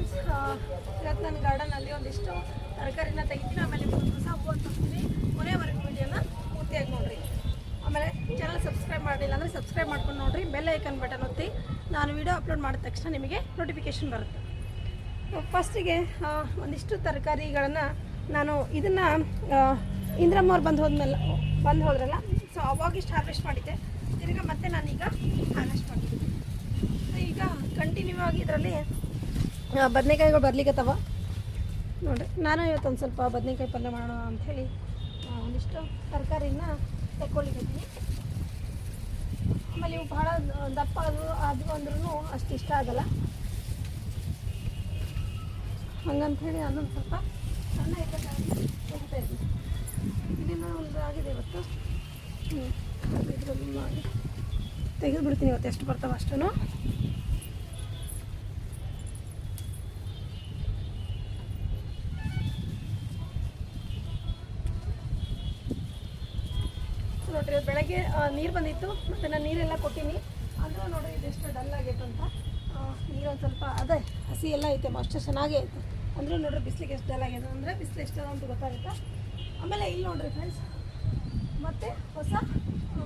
Friends ಇವತ್ತು ನನ್ನ ಗಾರ್ಡನಲ್ಲಿ ಒಂದಿಷ್ಟು ತರಕಾರಿನ ತೆಗಿತೀನಿ, ಆಮೇಲೆ ಹೊಸ ಹೂವು ಅಂತ ಹೋಗ್ತೀನಿ ಕೊನೆವರೆಗೂ ವಿಡಿಯೋನ ಪೂರ್ತಿಯಾಗಿ ನೋಡ್ರಿ. ಆಮೇಲೆ ಚಾನಲ್ ಸಬ್ಸ್ಕ್ರೈಬ್ ಮಾಡಿಲ್ಲ ಅಂದರೆ ಸಬ್ಸ್ಕ್ರೈಬ್ ಮಾಡ್ಕೊಂಡು ನೋಡಿರಿ ಬೆಲ್ ಐಕನ್ ಬಟನ್ ಒತ್ತಿ. ನಾನು ವಿಡಿಯೋ ಅಪ್ಲೋಡ್ ಮಾಡಿದ ತಕ್ಷಣ ನಿಮಗೆ ನೋಟಿಫಿಕೇಶನ್ ಬರುತ್ತೆ. ಫಸ್ಟಿಗೆ ಒಂದಿಷ್ಟು ತರಕಾರಿಗಳನ್ನು ನಾನು ಇದನ್ನು ಇಂದ್ರಮ್ಮ ಅವ್ರು ಬಂದು ಹೋದ್ಮೇಲೆ, ಬಂದು ಹೋದ್ರಲ್ಲ ಸೊ ಅವಾಗಿಷ್ಟು ಹಾರ್ವೆಸ್ಟ್ ಮಾಡಿದ್ದೆ. ತಿರ್ಗಿ ಮತ್ತೆ ನಾನೀಗ ಹಾರ್ವೆಸ್ಟ್ ಮಾಡಿದ್ದೀನಿ ಸೊ ಈಗ ಕಂಟಿನ್ಯೂ ಆಗಿ ಇದರಲ್ಲಿ ಬದನೆಕಾಯಿಗಳು ಬರ್ಲಿಕ್ಕತ್ತವ ನೋಡಿರಿ, ನಾನು ಇವತ್ತೊಂದು ಸ್ವಲ್ಪ ಬದನೆಕಾಯಿ ಪಲ್ಯ ಮಾಡೋಣ ಅಂಥೇಳಿ ಒಂದಿಷ್ಟು ತರಕಾರಿನ ತೆಕ್ಕೊಳ್ಳಿಕತ್ತೀನಿ ಆಮೇಲೆ ಇವು ಭಾಳ ದಪ್ಪ ಅದು ಅದು ಅಂದ್ರೂ ಅಷ್ಟು ಇಷ್ಟ ಆಗಲ್ಲ. ಹಂಗಂಥೇಳಿ ನಾನೊಂದು ಸ್ವಲ್ಪ ಸಣ್ಣ ಇದ್ದೀನಿ. ಇಲ್ಲಿನ ಒಂದು ಆಗಿದೆ ಇವತ್ತು. ಹ್ಞೂ ಮಾಡಿ ತೆಗೆದು ಬಿಡ್ತೀನಿ ಇವತ್ತು ಎಷ್ಟು ಬರ್ತಾವೆ ಅಷ್ಟೂ ನೀರು ಬಂದಿತ್ತು. ಮತ್ತು ನಾನು ನೀರೆಲ್ಲ ಕೊಟ್ಟೀನಿ. ಅಂದರೂ ನೋಡಿ ಇದೆಷ್ಟು ಡಲ್ ಆಗೈತೆ ಅಂತ. ನೀರು ಒಂದು ಸ್ವಲ್ಪ, ಅದೇ ಹಸಿ ಎಲ್ಲ ಐತೆ ಅಷ್ಟು ಚೆನ್ನಾಗೇ ಐತೆ. ಅಂದರೂ ನೋಡ್ರಿ ಬಿಸಿಲಿಗೆ ಎಷ್ಟು ಡಲ್ ಆಗ್ಯದ ಅಂದರೆ ಬಿಸಿಲು ಎಷ್ಟು ಅಂತ ಗೊತ್ತಾಗುತ್ತೆ? ಆಮೇಲೆ ಇಲ್ಲಿ ನೋಡಿರಿ ಫ್ರೆಂಡ್ಸ್ ಮತ್ತು ಹೊಸ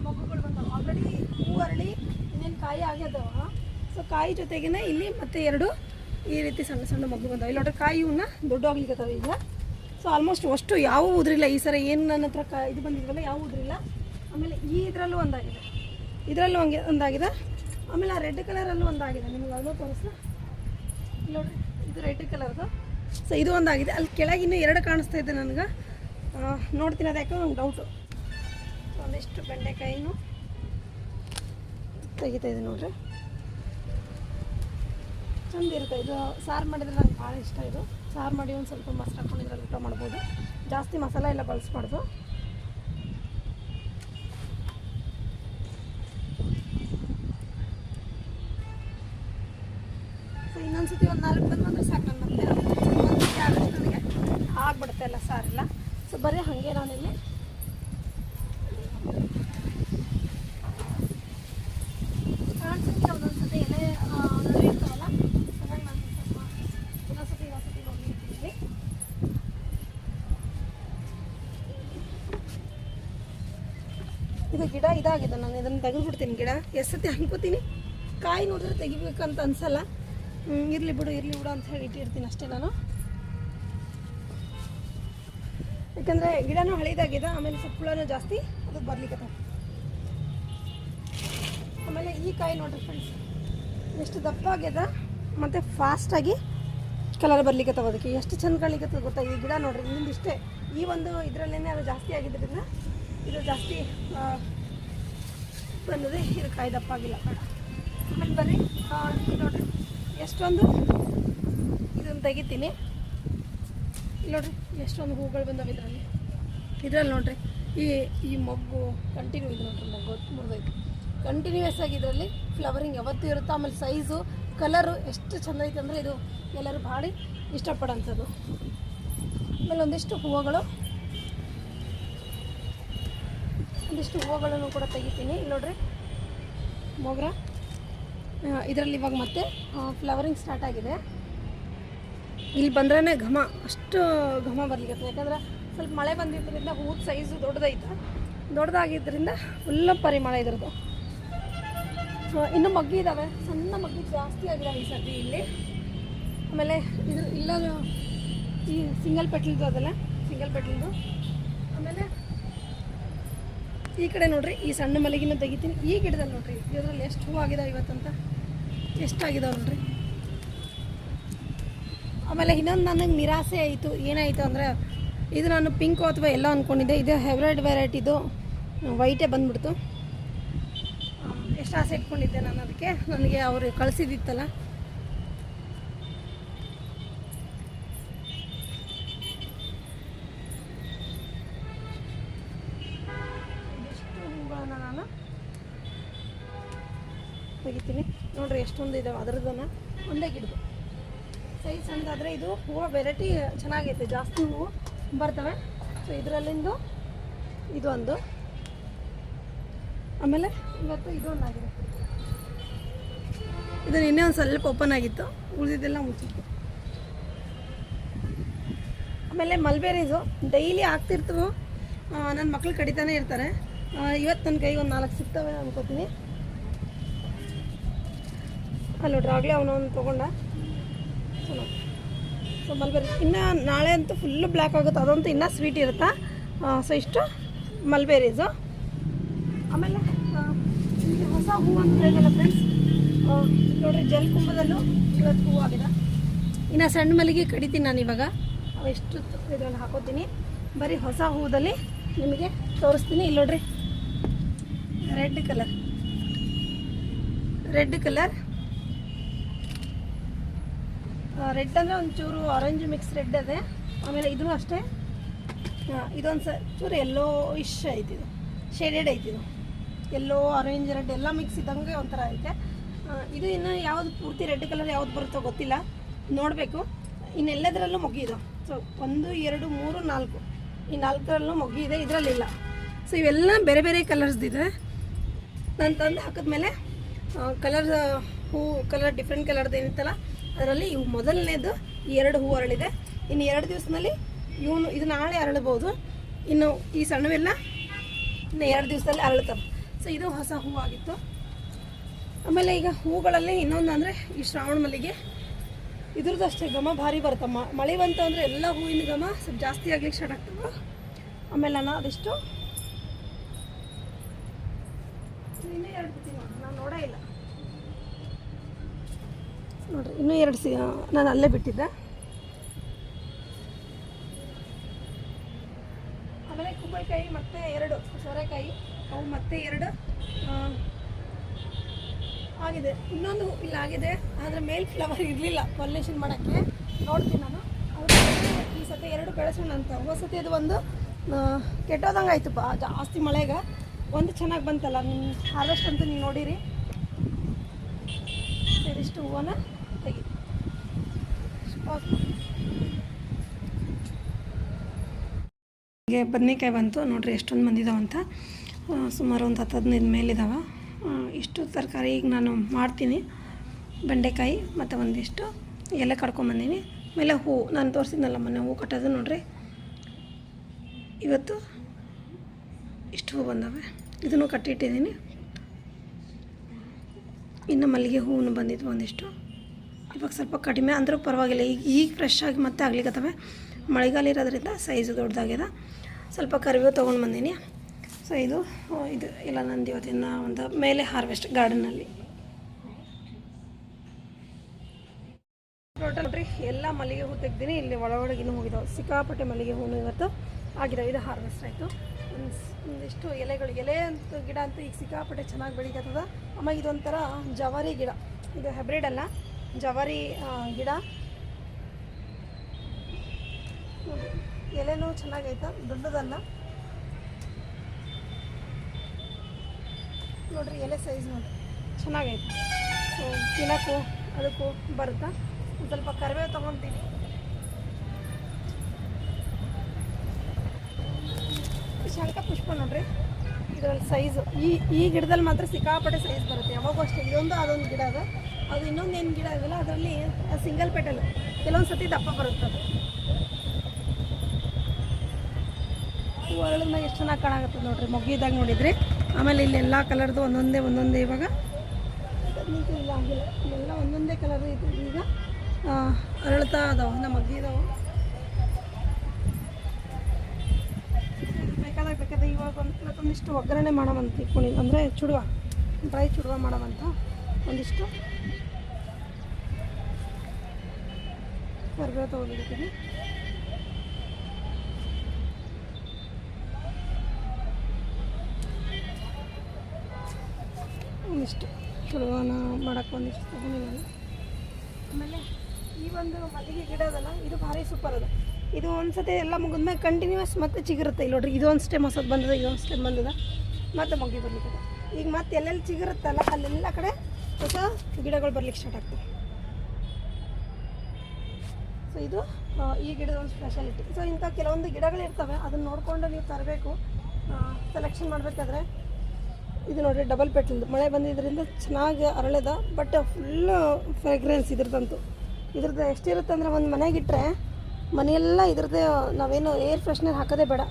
ಮಗುಗಳು ಬಂದವು. ಆಲ್ರೆಡಿ ಹೂ ಅರಳಿ ಇನ್ನೇನು ಕಾಯಿ ಆಗ್ಯದವ. ಸೊ ಕಾಯಿ ಜೊತೆಗೇ ಇಲ್ಲಿ ಮತ್ತೆ ಎರಡು ಈ ರೀತಿ ಸಣ್ಣ ಸಣ್ಣ ಮಗು ಬಂದವು. ಇಲ್ಲಿ ನೋಡ್ರಿ ಕಾಯಿ ಇವನ್ನ ಆಗ್ಲಿಕ್ಕೆ ಈಗ. ಸೊ ಆಲ್ಮೋಸ್ಟ್ ಅಷ್ಟು ಯಾವ ಉದ್ರಿಲ್ಲ. ಈ ಸರ ಏನು ನನ್ನ ಹತ್ರ ಕ ಇದು ಬಂದಿದ್ವಲ್ಲ, ಯಾವ ಉದ್ರಿಲ್ಲ. ಆಮೇಲೆ ಈ ಇದರಲ್ಲೂ ಒಂದಾಗಿದೆ. ಇದರಲ್ಲೂ ಹಂಗೆ ಒಂದಾಗಿದೆ. ಆಮೇಲೆ ಆ ರೆಡ್ ಕಲರಲ್ಲೂ ಒಂದಾಗಿದೆ. ನಿಮ್ಗೆ ಅದನ್ನು ತೋರಿಸ್ಲಾ ನೋಡಿರಿ, ಇದು ರೆಡ್ ಕಲರ್ದು. ಸೊ ಇದು ಒಂದಾಗಿದೆ. ಅಲ್ಲಿ ಕೆಳಗಿನ್ನೂ ಎರಡು ಕಾಣಿಸ್ತಾ ಇದೆ ನನಗೆ. ನೋಡ್ತೀನಿ ಅದು ನಂಗೆ ಡೌಟು ಒಂದಿಷ್ಟು ಬೆಂಡೆಕಾಯಿನೂ ತೆಗಿತಾ ಇದೆ ನೋಡ್ರಿ. ಚಂದ ಇರುತ್ತೆ. ಇದು ಸಾರು ಮಾಡಿದ್ರೆ ನಂಗೆ ಭಾಳ ಇಷ್ಟ ಇದು. ಸಾರು ಮಾಡಿ ಒಂದು ಸ್ವಲ್ಪ ಮೊಸರು ಹಾಕೊಂಡಿದ್ರೆ ಊಟ ಮಾಡ್ಬೋದು. ಜಾಸ್ತಿ ಮಸಾಲೆ ಎಲ್ಲ ಬಳಸ್ಬಾರ್ದು. ಸೊ ಇನ್ನೊಂದ್ಸತಿ ಒಂದು ನಾಲ್ಕು ಬಂದು ಬಂದರೆ ಸಾಕು ನನ್ನ ಮತ್ತೆ ಒಂದು ಆದಷ್ಟು ನನಗೆ ಆಗ್ಬಿಡುತ್ತೆ ಎಲ್ಲ. ಸಾರೆಲ್ಲ ಸೊ ಬರೀ ಹಾಗೆ ನಾನಿಲ್ಲಿ. ಕಾಣಿಸುತ್ತೆ ಒಂದೊಂದ್ಸತಿ ಎಲೆ ಆ, ನಡು ಇರ್ತಾವಲ್ಲ ಹಾಗಾಗಿ ನಾನು ಸ್ವಲ್ಪ ಇನ್ನೊಂದ್ಸತಿ ಇನ್ನೊಂದ್ಸತಿ ಹೋಗಿರ್ತೀನಿ ಇದು ಗಿಡ ಇದಾಗಿದೆ ನಾನು ಇದನ್ನು ತೆಗೆದುಬಿಡ್ತೀನಿ ಗಿಡ. ಎಷ್ಟು ಸತಿ ಅನ್ಕೋತೀನಿ ಕಾಯಿ ನೋಡಿದ್ರೆ ತೆಗಿಬೇಕಂತ ಅನ್ಸಲ್ಲ. ಇರ್ಲಿ ಬಿಡು ಇರ್ಲಿ ಬಿಡು ಅಂತ ಹೇಳಿ ಇಟ್ಟಿರ್ತೀನಿ ಅಷ್ಟೇ ನಾನು. ಯಾಕಂದರೆ ಗಿಡನೂ ಹಳೇದಾಗಿದೆ, ಆಮೇಲೆ ಸ್ವಲ್ಪ ಜಾಸ್ತಿ, ಅದು ಬರ್ಲಿಕ್ಕೆ ಆಮೇಲೆ ಈ ಕಾಯಿ ನೋಡ್ರಿ ಫ್ರೆಂಡ್ಸ್ ಎಷ್ಟು ದಪ್ಪ ಆಗ್ಯದ ಮತ್ತು ಫಾಸ್ಟಾಗಿ ಕಲರ್ ಬರ್ಲಿಕ್ಕೆ ಅದಕ್ಕೆ. ಎಷ್ಟು ಚಂದ ಕಾಣ್ಲಿಕ್ಕೆ ಗೊತ್ತಾ? ಈ ಗಿಡ ನೋಡ್ರಿ, ನಿಮ್ದು ಇಷ್ಟೇ. ಈ ಒಂದು ಇದರಲ್ಲೇ ಅದು ಜಾಸ್ತಿ ಆಗಿದ್ದರಿಂದ ಇದು ಜಾಸ್ತಿ ಬಂದದೆ ಇದು ಕಾಯಿ ದಪ್ಪ ಆಗಿಲ್ಲ. ಆಮೇಲೆ ಬರ್ರಿ ನೋಡ್ರಿ. ಎಷ್ಟೊಂದು? ಇದನ್ನು ತೆಗಿತೀನಿ. ನೋಡ್ರಿ, ಎಷ್ಟೊಂದು ಹೂಗಳು ಬಂದವೆ ಇದರಲ್ಲಿ. ಇದರಲ್ಲಿ ನೋಡ್ರಿ, ಈ ಈ ಮೊಗ್ಗು ಕಂಟಿನ್ಯೂ ಇದೆ ನೋಡ್ರಿ, ಮೊಗ್ಗು ಮುರಿದೈತೆ ಕಂಟಿನ್ಯೂಯಸ್ ಆಗಿ ಇದರಲ್ಲಿ ಫ್ಲವರಿಂಗ್ ಯಾವತ್ತೂ ಇರುತ್ತೆ. ಆಮೇಲೆ ಸೈಜು ಕಲರು ಎಷ್ಟು ಚಂದ ಐತೆ ಅಂದರೆ ಇದು ಎಲ್ಲರೂ ಭಾಳ ಇಷ್ಟಪಡೋಂಥದ್ದು. ಆಮೇಲೆ ಒಂದಿಷ್ಟು ಹೂವುಗಳು, ಒಂದಿಷ್ಟು ಹೂವುಗಳನ್ನು ಕೂಡ ತೆಗಿತೀನಿ. ನೋಡ್ರಿ, ಮೊಗ್ರ. ಇದರಲ್ಲಿ ಇವಾಗ ಮತ್ತೆ ಫ್ಲವರಿಂಗ್ ಸ್ಟಾರ್ಟ್ ಆಗಿದೆ. ಇಲ್ಲಿ ಬಂದ್ರೇ ಘಮ, ಅಷ್ಟು ಘಮ ಬರ್ಲಿಕ್ಕೆ ಯಾಕಂದ್ರೆ ಸ್ವಲ್ಪ ಮಳೆ ಬಂದಿದ್ದರಿಂದ ಹೂವು ಸೈಜು ದೊಡ್ಡದೈತೆ ದೊಡ್ಡದಾಗಿದ್ದರಿಂದ ಫುಲ್ಲ ಪರಿಮಳ ಇದ್ರದ್ದು. ಇನ್ನು ಮಗ್ಗಿ ಇದ್ದಾವೆ ಸಣ್ಣ ಮಗ್ಗಿ ಜಾಸ್ತಿ ಆಗಿದೆ ಈ ಸರ್ತಿ ಇಲ್ಲಿ. ಆಮೇಲೆ ಇದು ಇಲ್ಲ ಈ ಸಿಂಗಲ್ ಪೆಟ್ಲದ್ದು ಅದಲ್ಲ ಸಿಂಗಲ್ ಪೆಟ್ಲದ್ದು ಆಮೇಲೆ ಈ ಕಡೆ ನೋಡ್ರಿ, ಈ ಸಣ್ಣ ಮಲ್ಲಿಗೆನ ತೆಗಿತೀನಿ. ಈ ಗಿಡದಲ್ಲಿ ನೋಡ್ರಿ, ಇದ್ರಲ್ಲಿ ಎಷ್ಟು ಹೂವು ಆಗಿದಾವೆ ಇವತ್ತಂತ? ಎಷ್ಟಾಗಿದಾವೆ ನೋಡ್ರಿ? ಆಮೇಲೆ ಇನ್ನೊಂದು ನನಗೆ ನಿರಾಸೆ ಆಯಿತು. ಏನಾಯಿತು ಅಂದರೆ, ಇದು ನಾನು ಪಿಂಕು ಅಥವಾ ಎಲ್ಲ ಅಂದ್ಕೊಂಡಿದ್ದೆ ಇದು ಹೆವ್ರೈಡ್ ವೆರೈಟಿದು ವೈಟೇ ಬಂದ್ಬಿಡ್ತು. ಎಷ್ಟು ಆಸೆ ಇಟ್ಕೊಂಡಿದ್ದೆ ನಾನು ಅದಕ್ಕೆ. ನನಗೆ ಅವರು ಕಳಿಸಿದಿತ್ತಲ್ಲ ಎಷ್ಟೊಂದು ಇದಾವೆ ಅದ್ರದನ್ನ ಒಂದೇ ಗಿಡದು ಸೈಜ್ ಸಣ್ಣದಾದರೆ ಇದು ಹೂವು ವೆರೈಟಿ ಚೆನ್ನಾಗೈತೆ, ಜಾಸ್ತಿ ಹೂವು ಬರ್ತವೆ. ಸೊ ಇದರಲ್ಲಿಂದು ಇದು ಒಂದು. ಆಮೇಲೆ ಇವತ್ತು ಇದು ಒಂದಾಗಿದೆ ಇದು ನಿನ್ನೆ ಒಂದು ಸ್ವಲ್ಪ ಓಪನ್ ಆಗಿತ್ತು, ಉಳಿದಿದ್ದೆಲ್ಲ ಮುಚ್ಚಿತ್ತು. ಆಮೇಲೆ ಮಲ್ಬೆರೀಸು ಡೈಲಿ ಆಗ್ತಿರ್ತವು. ನನ್ನ ಮಕ್ಳು ಕಡಿತಾನೆ ಇರ್ತಾರೆ. ಇವತ್ತು ನನ್ನ ಕೈಗೆ ಒಂದು ನಾಲ್ಕು ಸಿಗ್ತವೆ ಅನ್ಕೋತೀನಿ. ಅಲ್ಲಿ ನೋಡ್ರಿ, ಆಗಲೇ ಅವನೊಂದು ತೊಗೊಂಡ. ಸೊ ಮಲ್ಬೆರಿ ಇನ್ನು ನಾಳೆ ಅಂತೂ ಫುಲ್ಲು ಬ್ಲ್ಯಾಕ್ ಆಗುತ್ತೆ, ಅದಂತೂ ಇನ್ನೂ ಸ್ವೀಟ್ ಇರುತ್ತಾ? ಸೊ ಇಷ್ಟು. ಮಲ್ಬೇರೀಸು ಆಮೇಲೆ ಹೊಸ ಹೂವು ಅಂತ ಹೇಳಿದಲ್ಲ ಫ್ರೆಂಡ್ಸ್ ನೋಡ್ರಿ, ಜಲ್ ಕುಂಭದಲ್ಲೂ ಇವತ್ತು ಹೂವು ಆಗಿದೆ. ಇನ್ನು ಸಣ್ಣ ಮಲ್ಲಿಗೆ ಕಡಿತೀನಿ ನಾನು ಇವಾಗ. ಅವೆಷ್ಟು ಇದರಲ್ಲಿ ಹಾಕೋತೀನಿ. ಬರೀ ಹೊಸ ಹೂದಲ್ಲಿ ನಿಮಗೆ ತೋರಿಸ್ತೀನಿ. ಇಲ್ಲಿ ನೋಡ್ರಿ, red colour red colour red ಅಂದರೆ ಒಂಚೂರು ಆರೆಂಜ್ ಮಿಕ್ಸ್ ರೆಡ್ ಅದೇ. ಆಮೇಲೆ ಇದೂ ಅಷ್ಟೇ. ಇದೊಂದು ಸ ಚೂರು ಎಲ್ಲೋ ಇಶ್ ಐತಿ ಇದು. ಶೇಡೆಡ್ ಐತಿ ಇದು. ಎಲ್ಲೋ ಆರೆಂಜ್ ರೆಡ್ ಎಲ್ಲ ಮಿಕ್ಸ್ ಇದ್ದಂಗೆ ಒಂಥರ ಐತೆ. ಇದು ಇನ್ನು ಯಾವ್ದು ಪೂರ್ತಿ ರೆಡ್ ಕಲರ್ ಯಾವ್ದು ಬರುತ್ತೋ ಗೊತ್ತಿಲ್ಲ. ನೋಡಬೇಕು. ಇನ್ನೆಲ್ಲದರಲ್ಲೂ ಮೊಗ್ಗಿದು ಸೊ ಒಂದು, ಎರಡು, ಮೂರು, ನಾಲ್ಕು. ಈ ನಾಲ್ಕರಲ್ಲೂ ಮೊಗ್ಗಿದೆ ಇದರಲ್ಲಿಲ್ಲ. ಸೊ ಇವೆಲ್ಲ ಬೇರೆ ಬೇರೆ ಕಲರ್ಸ್ದಿದೆ ನಾನು ತಂದು ಹಾಕಿದ್ಮೇಲೆ ಕಲರ್ ಹೂ ಕಲರ್ ಡಿಫ್ರೆಂಟ್ ಕಲರ್ದು ಏನಿತ್ತಲ್ಲ ಅದರಲ್ಲಿ ಇವು ಮೊದಲನೇದು ಈ ಎರಡು ಹೂ ಅರಳಿದೆ. ಇನ್ನು ಎರಡು ದಿವಸದಲ್ಲಿ ಇವನು ಇದು ನಾಳೆ ಅರಳಬಹುದು ಇನ್ನು ಈ ಸಣ್ಣವೆಲ್ಲ ಇನ್ನು ಎರಡು ದಿವಸದಲ್ಲಿ ಅರಳುತ್ತವೆ ಸೊ ಇದು ಹೊಸ ಹೂ ಆಗಿತ್ತು. ಆಮೇಲೆ ಈಗ ಹೂಗಳಲ್ಲಿ ಇನ್ನೊಂದು ಅಂದರೆ ಈ ಶ್ರಾವಣ ಮಲ್ಲಿಗೆ. ಇದ್ರದ್ದು ಅಷ್ಟೇ, ಘಮ ಭಾರಿ ಬರ್ತಮ್ಮ ಮಳೆ ಬಂತು ಅಂದರೆ ಎಲ್ಲ ಹೂವಿನ ಘಮ ಸ್ವಲ್ಪ ಜಾಸ್ತಿ ಆಗ್ಲಿಕ್ಕೆ ಸ್ಟಾರ್ಟ್ ಆಗ್ತವೆ ಆಮೇಲೆ ನಾನು ಅದೆಷ್ಟು ಇನ್ನೂ ಎರಡು ಬಿಟ್ಟಿನ ನಾನು ನೋಡೇ ಇಲ್ಲ. ನೋಡ್ರಿ, ಇನ್ನೂ ಎರಡು ಸಿ ನಾನು ಅಲ್ಲೇ ಬಿಟ್ಟಿದ್ದೆ. ಆಮೇಲೆ ಕುಂಬಳಕಾಯಿ ಮತ್ತೆ ಎರಡು, ಸೋರೆಕಾಯಿ, ಅವು ಮತ್ತೆ ಎರಡು. ಆಗಿದೆ. ಇನ್ನೊಂದು ಇಲ್ಲ ಆಗಿದೆ. ಆದರೆ ಮೇಲ್ ಫ್ಲವರ್ ಇರಲಿಲ್ಲ ಪಾಲಿನೇಷನ್ ಮಾಡೋಕ್ಕೆ. ನೋಡ್ತೀನಿ ನಾನು. ಈ ಸತಿ ಎರಡು ಬೆಳೆಸೋಣ ಅಂತ. ಹೊಸತಿ ಸತಿ ಅದು ಒಂದು ಕೆಟ್ಟೋದಂಗೆ ಬಾ ಜಾಸ್ತಿ ಮಳೆಗೆ ಒಂದು ಚೆನ್ನಾಗಿ ಬಂತಲ್ಲ ನಿಮ್ಮ ಹಾರ್ವೆಸ್ಟ್ ಅಂತ ನೀವು ನೋಡಿರಿ. ಇದಿಷ್ಟು ಹೂವನ್ನ ಹೀಗೆ ಬದನೇಕಾಯಿ ಬಂತು. ನೋಡ್ರಿ ಎಷ್ಟೊಂದು ಬಂದಿದ್ದಾವಂತ ಅಂತ. ಸುಮಾರು ಒಂದು ಹತ್ತು ಹದಿನೈದು ಮೇಲಿದ್ದಾವೆ ಇಷ್ಟು ತರಕಾರಿ ಈಗ ನಾನು ಮಾಡ್ತೀನಿ. ಬೆಂಡೆಕಾಯಿ ಮತ್ತು ಒಂದಿಷ್ಟು ಎಲೆ ಕಡ್ಕೊಂಬಂದೀನಿ ಆಮೇಲೆ ಹೂ, ನಾನು ತೋರಿಸಿದ್ನಲ್ಲ ಮೊನ್ನೆ ಹೂ ಕಟ್ಟೋದು ನೋಡ್ರಿ. ಇವತ್ತು ಇಷ್ಟು ಹೂ ಬಂದವೆ. ಇದನ್ನು ಕಟ್ಟಿಟ್ಟಿದ್ದೀನಿ. ಇನ್ನು ಮಲ್ಲಿಗೆ ಹೂವು ಬಂದಿದ್ವು ಒಂದಿಷ್ಟು. ಇವಾಗ ಸ್ವಲ್ಪ ಕಡಿಮೆ ಅಂದರೂ ಪರವಾಗಿಲ್ಲ. ಈಗ ಈಗ ಫ್ರೆಶ್ ಆಗಿ ಮತ್ತೆ ಆಗ್ಲಿಕ್ಕತ್ತವೆ ಮಳೆಗಾಲ ಇರೋದ್ರಿಂದ ಸೈಜು ದೊಡ್ಡದಾಗಿದೆ ಸ್ವಲ್ಪ ಕರಿಬೇವು ತೊಗೊಂಡು ಬಂದೀನಿ. ಸೊ ಇದು ಇದು ಇಲ್ಲ ನಂದು ಇವತ್ತಿನ ಒಂದು ಮೇಲೆ ಹಾರ್ವೆಸ್ಟ್ ಗಾರ್ಡನಲ್ಲಿ ಟೋಟಲ್ ನೋಡ್ರಿ, ಎಲ್ಲ ಮಲ್ಲಿಗೆ ಹೂ ತೆಗ್ದೀನಿ. ಇಲ್ಲಿ ಒಳಗಡೆಗಿನೂ ಹೋಗಿದ್ದಾವೆ ಸಿಕ್ಕಾಪಟ್ಟೆ ಮಲ್ಲಿಗೆ ಹೂವು ಇವತ್ತು ಆಗಿದಾವೆ. ಇದು ಹಾರ್ವೆಸ್ಟ್ ಆಯಿತು. ಒಂದು, ಒಂದಿಷ್ಟು ಎಲೆಗಳು, ಎಲೆ ಅಂತ ಗಿಡ ಅಂತೂ ಈಗ ಸಿಕ್ಕಾಪಟ್ಟೆ ಚೆನ್ನಾಗಿ ಬೆಳೀತದ ಆಮೇಲೆ ಇದೊಂಥರ ಜವಾರಿ ಗಿಡ. ಇದು ಹೈಬ್ರಿಡ್ ಅಲ್ಲ. ಜವಾರಿ ಗಿಡ. ಎಲೆನೂ ಚೆನ್ನಾಗೈತೆ? ದೊಡ್ಡದಲ್ಲ? ನೋಡ್ರಿ, ಎಲೆ ಸೈಜ್ ನೋಡಿ. ಚೆನ್ನಾಗೈತೆ. ತಿನ್ನಕ್ಕೂ, ಅದಕ್ಕೂ ಬರುತ್ತಾ? ಒಂದು ಸ್ವಲ್ಪ ಕರಿಬೇವು ತೊಗೊತೀನಿ. ಶಂಕ ಪುಷ್ಪ ನೋಡ್ರಿ. ಇದರಲ್ಲಿ ಸೈಜು ಈ ಈ ಗಿಡದಲ್ಲಿ ಮಾತ್ರ ಸಿಕ್ಕಾಪಟ್ಟೆ ಸೈಜ್ ಬರುತ್ತೆ. ಯಾವಾಗೂ ಅಷ್ಟೇ, ಇದೊಂದು, ಅದೊಂದು ಗಿಡ ಅದ. ಅದು ಇನ್ನೊಂದು ಏನು ಗಿಡ ಇದಲ್ಲ ಅದರಲ್ಲಿ ಸಿಂಗಲ್ ಪೆಟಲ್ ಕೆಲವೊಂದು ಸತಿ ದಪ್ಪ ಬರುತ್ತೆ ಅದು. ಅರಳಿದ್ಮೇಲೆ ಎಷ್ಟು ಚೆನ್ನಾಗಿ ಕಾಣಾಕತ್ತದ ನೋಡ್ರಿ, ಮೊಗ್ಗಿದಾಗ ನೋಡಿದ್ರಿ. ಆಮೇಲೆ ಇಲ್ಲಿ ಎಲ್ಲ ಕಲರ್ದು ಒಂದೊಂದೇ ಒಂದೊಂದೇ ಇವಾಗ. ಇಲ್ಲ ಆಗಿಲ್ಲ ಇಲ್ಲೆಲ್ಲ ಒಂದೊಂದೇ ಕಲರ್ ಇದೆ ಈಗ. ಅರಳ್ತಾ ಅದಾವೆ ನಮ್ಮ ಮಗ್ಗಿ ಇದಾವೆ. ಬೇಕಾದಾಗ ಬೇಕಾದ ಇವಾಗ ಒಂದು ಮತ್ತೊಂದಿಷ್ಟು ಒಗ್ಗರಣೆ ಮಾಡೋವಂತ ಕುಣಿ ಅಂದರೆ ಚುಡುವ ಡ್ರೈ ಚುಡುವ ಮಾಡೋವಂತ ಒಂದಿಷ್ಟು. ಕರಿಬೇವು ತೊಗೊಂಡಿರ್ತೀನಿ ಒಂದಿಷ್ಟು. ಸುಲಭನ ಮಾಡೋಕ್ಕೆ ಒಂದಿಷ್ಟು ತೊಗೊಂಡಿಲ್ಲ ಆಮೇಲೆ ಈ ಒಂದು ಮಲ್ಲಿಗೆ ಗಿಡ ಅದಲ್ಲ, ಇದು ಭಾರಿ ಸೂಪರ್ ಅದ. ಇದು ಒಂದ್ಸತಿ ಎಲ್ಲ ಮುಗಿದ್ಮೇಲೆ ಕಂಟಿನ್ಯೂಸ್ ಮತ್ತೆ ಚಿಗಿರುತ್ತೆ. ಇಲ್ಲಿ ನೋಡ್ರಿ ಇದೊಂದು ಸ್ಟೆಮ್ ಹೊಸದು ಬಂದದ ಇದೊಂದು ಸ್ಟೆಮ್ ಬಂದದ. ಮತ್ತೆ ಮೊಗ್ಗಿ ಬಂದಿದೆ ಈಗ ಮತ್ತೆ ಎಲ್ಲೆಲ್ಲಿ ಚಿಗಿರುತ್ತಲ್ಲ, ಅಲ್ಲೆಲ್ಲ ಕಡೆ ಹೊಸ ಗಿಡಗಳು ಬರ್ಲಿಕ್ಕೆ ಸ್ಟಾರ್ಟ್ ಆಗ್ತವೆ ಸೊ ಇದು ಈ ಗಿಡದ ಒಂದು ಸ್ಪೆಷಾಲಿಟಿ ಸೊ ಇಂಥ ಕೆಲವೊಂದು ಗಿಡಗಳು ಇರ್ತವೆ, ಅದನ್ನ ನೋಡಿಕೊಂಡು ನೀವು ತರಬೇಕು. ಸೆಲೆಕ್ಷನ್ ಮಾಡಬೇಕಾದ್ರೆ, ಇದು ನೋಡಿರಿ ಡಬಲ್ ಪೆಟ್ಲಿಂದು ಮಳೆ ಬಂದಿದ್ದರಿಂದ ಚೆನ್ನಾಗಿ ಅರಳೆದ ಬಟ್ ಫುಲ್ ಫ್ರೆಗ್ರೆನ್ಸ್ ಇದ್ರದ್ದಂತೂ ಇದ್ರದ್ದು ಎಷ್ಟಿರುತ್ತೆ ಅಂದರೆ, ಒಂದು ಮನೆಗಿಟ್ಟರೆ ಮನೆಯೆಲ್ಲ ಇದ್ರದ್ದೇ, ನಾವೇನು ಏರ್ ಫ್ರೆಶ್ನರ್ ಹಾಕೋದೇ ಬೇಡ.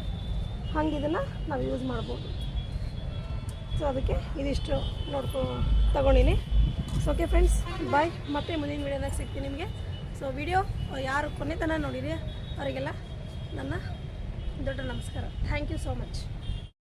ಹಂಗೆ ಇದನ್ನು ನಾವು ಯೂಸ್ ಮಾಡ್ಬೋದು. ಸೊ ಅದಕ್ಕೆ ಇದಿಷ್ಟು ನೋಡ್ಕೊ, ತಗೊಂಡಿನಿ. ಸೊ ಓಕೆ ಫ್ರೆಂಡ್ಸ್ ಬಾಯ್ ಮತ್ತೆ ಮುಂದಿನ ವೀಡಿಯೋದಾಗ ಸಿಗ್ತೀನಿ ನಿಮಗೆ. ಸೊ ವಿಡಿಯೋ ಯಾರು ಕೊನೆತನ ನೋಡಿರಿ, ಅವರಿಗೆಲ್ಲ ನನ್ನ ದೊಡ್ಡ ನಮಸ್ಕಾರ. Thank you so much